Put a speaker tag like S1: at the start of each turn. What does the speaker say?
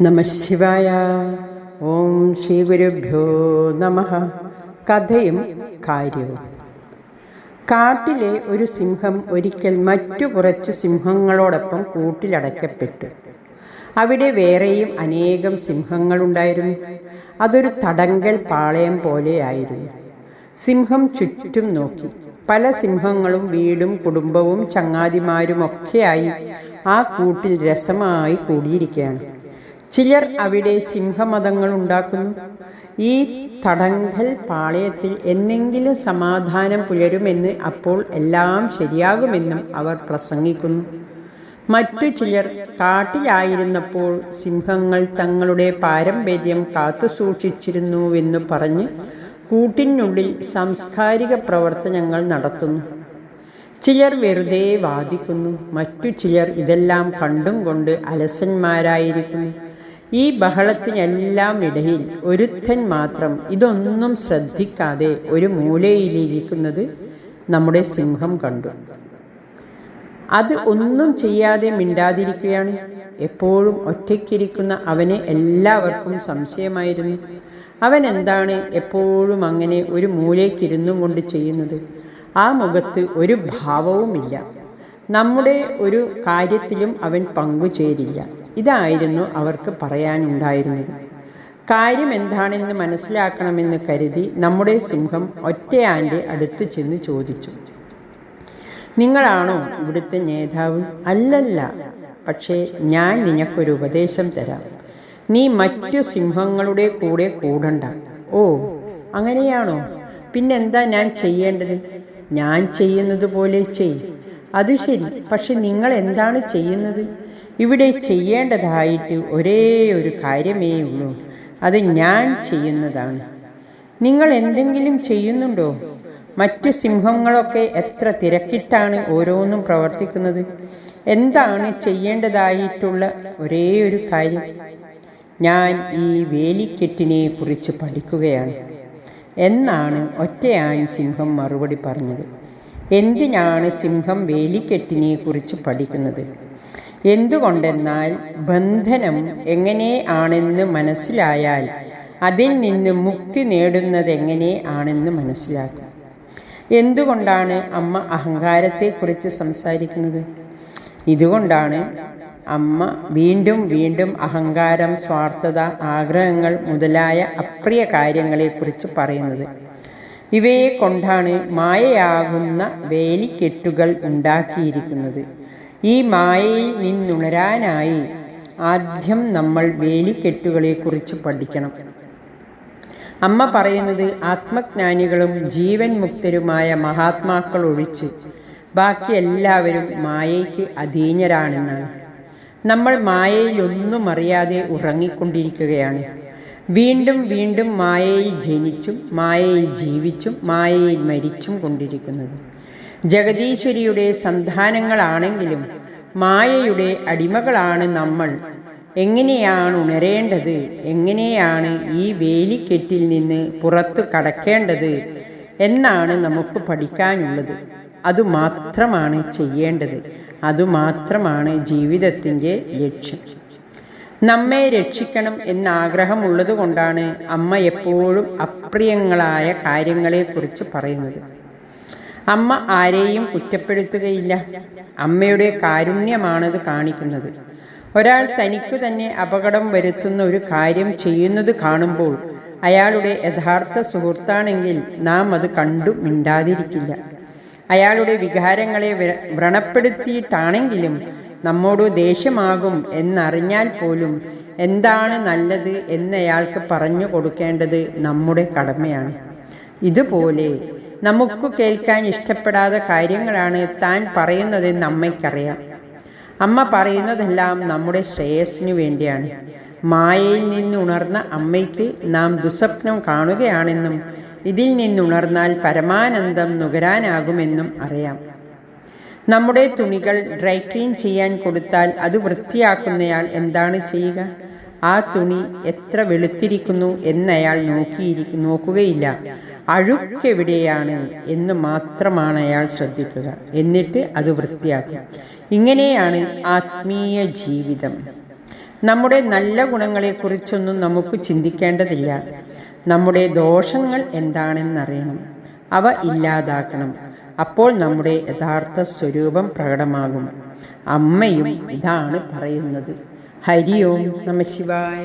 S1: നമ ശിവായ. ഓം ശ്രീ ഗുരുഭ്യോ നമ. കഥയും കാര്യവും. കാട്ടിലെ ഒരു സിംഹം ഒരിക്കൽ മറ്റു കുറച്ച് സിംഹങ്ങളോടൊപ്പം കൂട്ടിലടയ്ക്കപ്പെട്ടു. അവിടെ വേറെയും അനേകം സിംഹങ്ങളുണ്ടായിരുന്നു. അതൊരു തടങ്കൽ പാളയം പോലെയായിരുന്നു. സിംഹം ചുറ്റും നോക്കി. പല സിംഹങ്ങളും വീടും കുടുംബവും ചങ്ങാതിമാരുമൊക്കെയായി ആ കൂട്ടിൽ രസമായി കൂടിയിരിക്കുകയാണ്. ചിലർ അവിടെ സിംഹമതങ്ങൾ ഉണ്ടാക്കുന്നു ഈ തടങ്കൽ പാളയത്തിൽ എന്നെങ്കിലും സമാധാനം പുലരുമെന്ന് അപ്പോൾ എല്ലാം ശരിയാകുമെന്നും അവർ പ്രസംഗിക്കുന്നു. മറ്റു ചിലർ കാട്ടിലായിരുന്നപ്പോൾ സിംഹങ്ങൾ തങ്ങളുടെ പാരമ്പര്യം കാത്തുസൂക്ഷിച്ചിരുന്നുവെന്ന് പറഞ്ഞ് കൂട്ടിനുള്ളിൽ സാംസ്കാരിക പ്രവർത്തനങ്ങൾ നടത്തുന്നു. ചിലർ വെറുതെ വാദിക്കുന്നു. മറ്റു ചിലർ ഇതെല്ലാം കണ്ടും കൊണ്ട് അലസന്മാരായിരിക്കുന്നു. ഈ ബഹളത്തിനെല്ലാം ഇടയിൽ ഒരുത്തൻ മാത്രം ഇതൊന്നും ശ്രദ്ധിക്കാതെ ഒരു മൂലയിലിരിക്കുന്നത് നമ്മുടെ സിംഹം കണ്ടു. അത് ഒന്നും ചെയ്യാതെ മിണ്ടാതിരിക്കുകയാണ്. എപ്പോഴും ഒറ്റയ്ക്കിരിക്കുന്ന അവനെ എല്ലാവർക്കും സംശയമായിരുന്നു. അവൻ എന്താണ് എപ്പോഴും അങ്ങനെ ഒരു മൂലയ്ക്കിരുന്നും കൊണ്ട് ചെയ്യുന്നത്? ആ മുഖത്ത് ഒരു ഭാവവുമില്ല. നമ്മുടെ ഒരു കാര്യത്തിലും അവൻ പങ്കുചേരില്ല. ഇതായിരുന്നു അവർക്ക് പറയാനുണ്ടായിരുന്നത്. കാര്യം എന്താണെന്ന് മനസ്സിലാക്കണമെന്ന് കരുതി നമ്മുടെ സിംഹം ഒറ്റയാന്റെ അടുത്ത് ചെന്ന് ചോദിച്ചു. നിങ്ങളാണോ ഇവിടുത്തെ നേതാവ്? അല്ലല്ല. പക്ഷേ ഞാൻ നിനക്കൊരു ഉപദേശം തരാം. നീ മറ്റു സിംഹങ്ങളുടെ കൂടെ കൂടണ്ട. ഓ അങ്ങനെയാണോ? പിന്നെന്താ ഞാൻ ചെയ്യേണ്ടത്? ഞാൻ ചെയ്യുന്നത് പോലെ ചെയ്. അത് ശരി. പക്ഷെ നിങ്ങൾ എന്താണ് ചെയ്യുന്നത്? ഇവിടെ ചെയ്യേണ്ടതായിട്ട് ഒരേ ഒരു കാര്യമേ ഉള്ളൂ. അത് ഞാൻ ചെയ്യുന്നതാണ്. നിങ്ങൾ എന്തെങ്കിലും ചെയ്യുന്നുണ്ടോ? മറ്റു സിംഹങ്ങളൊക്കെ എത്ര തിരക്കിട്ടാണ് ഓരോന്നും പ്രവർത്തിക്കുന്നത്. എന്താണ് ചെയ്യേണ്ടതായിട്ടുള്ള ഒരേ ഒരു കാര്യം? ഞാൻ ഈ വേലിക്കെട്ടിനെ കുറിച്ച് പഠിക്കുകയാണ്. എന്നാണ് ഒറ്റയായി സിംഹം മറുപടി പറഞ്ഞത്. എന്തിനാണ് സിംഹം വേലിക്കെട്ടിനെ കുറിച്ച് പഠിക്കുന്നത്? എന്തുകൊണ്ടെന്നാൽ ബന്ധനം എങ്ങനെ ആണെന്ന് മനസ്സിലായാൽ അതിൽ നിന്ന് മുക്തി നേടുന്നത് എങ്ങനെ ആണെന്ന് മനസ്സിലാക്കും. എന്തുകൊണ്ടാണ് അമ്മ അഹങ്കാരത്തെക്കുറിച്ച് സംസാരിക്കുന്നത്? ഇതുകൊണ്ടാണ് അമ്മ വീണ്ടും വീണ്ടും അഹങ്കാരം സ്വാർത്ഥത ആഗ്രഹങ്ങൾ മുതലായ അപ്രിയ കാര്യങ്ങളെക്കുറിച്ച് പറയുന്നത്. ഇവയെ കൊണ്ടാണ് മായയാകുന്ന വേലിക്കെട്ടുകൾ ഉണ്ടാക്കിയിരിക്കുന്നത്. ഈ മായയിൽ നിന്നുണരാനായി ആദ്യം നമ്മൾ വേലിക്കെട്ടുകളെക്കുറിച്ച് പഠിക്കണം. അമ്മ പറയുന്നത് ആത്മജ്ഞാനികളും ജീവൻ മുക്തരുമായ മഹാത്മാക്കൾ ഒഴിച്ച് ബാക്കി എല്ലാവരും മായയ്ക്ക് അധീനരാണെന്നാണ്. നമ്മൾ മായയിലൊന്നും അറിയാതെ ഉറങ്ങിക്കൊണ്ടിരിക്കുകയാണ്. വീണ്ടും വീണ്ടും മായയിൽ ജനിച്ചും മായയിൽ ജീവിച്ചും മായയിൽ മരിച്ചും കൊണ്ടിരിക്കുന്നത്. ജഗദീശ്വരിയുടെ സന്താനങ്ങളാണെങ്കിലും മായയുടെ അടിമകളാണ് നമ്മൾ. എങ്ങനെയാണ് ഉണരേണ്ടത്? എങ്ങനെയാണ് ഈ വേലിക്കെട്ടിൽ നിന്ന് പുറത്തു കടക്കേണ്ടത്? എന്നാണ് നമുക്ക് പഠിക്കാനുള്ളത്. അതുമാത്രമാണ് ചെയ്യേണ്ടത്. അതുമാത്രമാണ് ജീവിതത്തിന്റെ ലക്ഷ്യം. നമ്മെ രക്ഷിക്കണം എന്ന ആഗ്രഹമുള്ളത് കൊണ്ടാണ് അമ്മ എപ്പോഴും അപ്രിയങ്ങളായ കാര്യങ്ങളെക്കുറിച്ച് പറയുന്നത്. അമ്മ ആരെയും കുറ്റപ്പെടുത്തുകയില്ല. അമ്മയുടെ കാരുണ്യമാണത് കാണിക്കുന്നത്. ഒരാൾ തനിക്കു തന്നെ അപകടം വരുത്തുന്ന ഒരു കാര്യം ചെയ്യുന്നത് കാണുമ്പോൾ അയാളുടെ യഥാർത്ഥ സുഹൃത്താണെങ്കിൽ നാം അത് കണ്ടു മിണ്ടാതിരിക്കില്ല. അയാളുടെ വികാരങ്ങളെ വ്രണപ്പെടുത്തിയിട്ടാണെങ്കിലും നമ്മോട് ദേഷ്യമാകും എന്നറിഞ്ഞാൽ പോലും എന്താണ് നല്ലത് എന്നയാൾക്ക് പറഞ്ഞു കൊടുക്കേണ്ടത് നമ്മുടെ കടമയാണ്. ഇതുപോലെ നമുക്ക് കേൾക്കാൻ ഇഷ്ടപ്പെടാത്ത കാര്യങ്ങളാണ് താൻ പറയുന്നതെന്ന് അമ്മയ്ക്കറിയാം. അമ്മ പറയുന്നതെല്ലാം നമ്മുടെ ശ്രേയസ്സിനു വേണ്ടിയാണ്. മായയിൽ നിന്നുണർന്ന അമ്മയ്ക്ക് നാം ദുസ്വപ്നം കാണുകയാണെന്നും ഇതിൽ നിന്നുണർന്നാൽ പരമാനന്ദം നുകരാനാകുമെന്നും അറിയാം. നമ്മുടെ തുണികൾ ഡ്രൈ ക്ലീൻ ചെയ്യാൻ കൊടുത്താൽ അത് വൃത്തിയാക്കുന്നയാൾ എന്താണ് ചെയ്യുക? ആ തുണി എത്ര വെളുത്തിരിക്കുന്നു എന്നയാൾ നോക്കിയിരിക്കും നോക്കുകയില്ല. അഴുക്കെവിടെയാണ് എന്ന് മാത്രമാണ് അയാൾ ശ്രദ്ധിക്കുക. എന്നിട്ട് അത് വൃത്തിയാക്കും. ഇങ്ങനെയാണ് ആത്മീയ ജീവിതം. നമ്മുടെ നല്ല ഗുണങ്ങളെക്കുറിച്ചൊന്നും നമുക്ക് ചിന്തിക്കേണ്ടതില്ല. നമ്മുടെ ദോഷങ്ങൾ എന്താണെന്നറിയണം. അവ ഇല്ലാതാക്കണം. അപ്പോൾ നമ്മുടെ യഥാർത്ഥ സ്വരൂപം പ്രകടമാകും. അമ്മയും ഇതാണ് പറയുന്നത്. ഹരി ഓം നമ ശിവായ.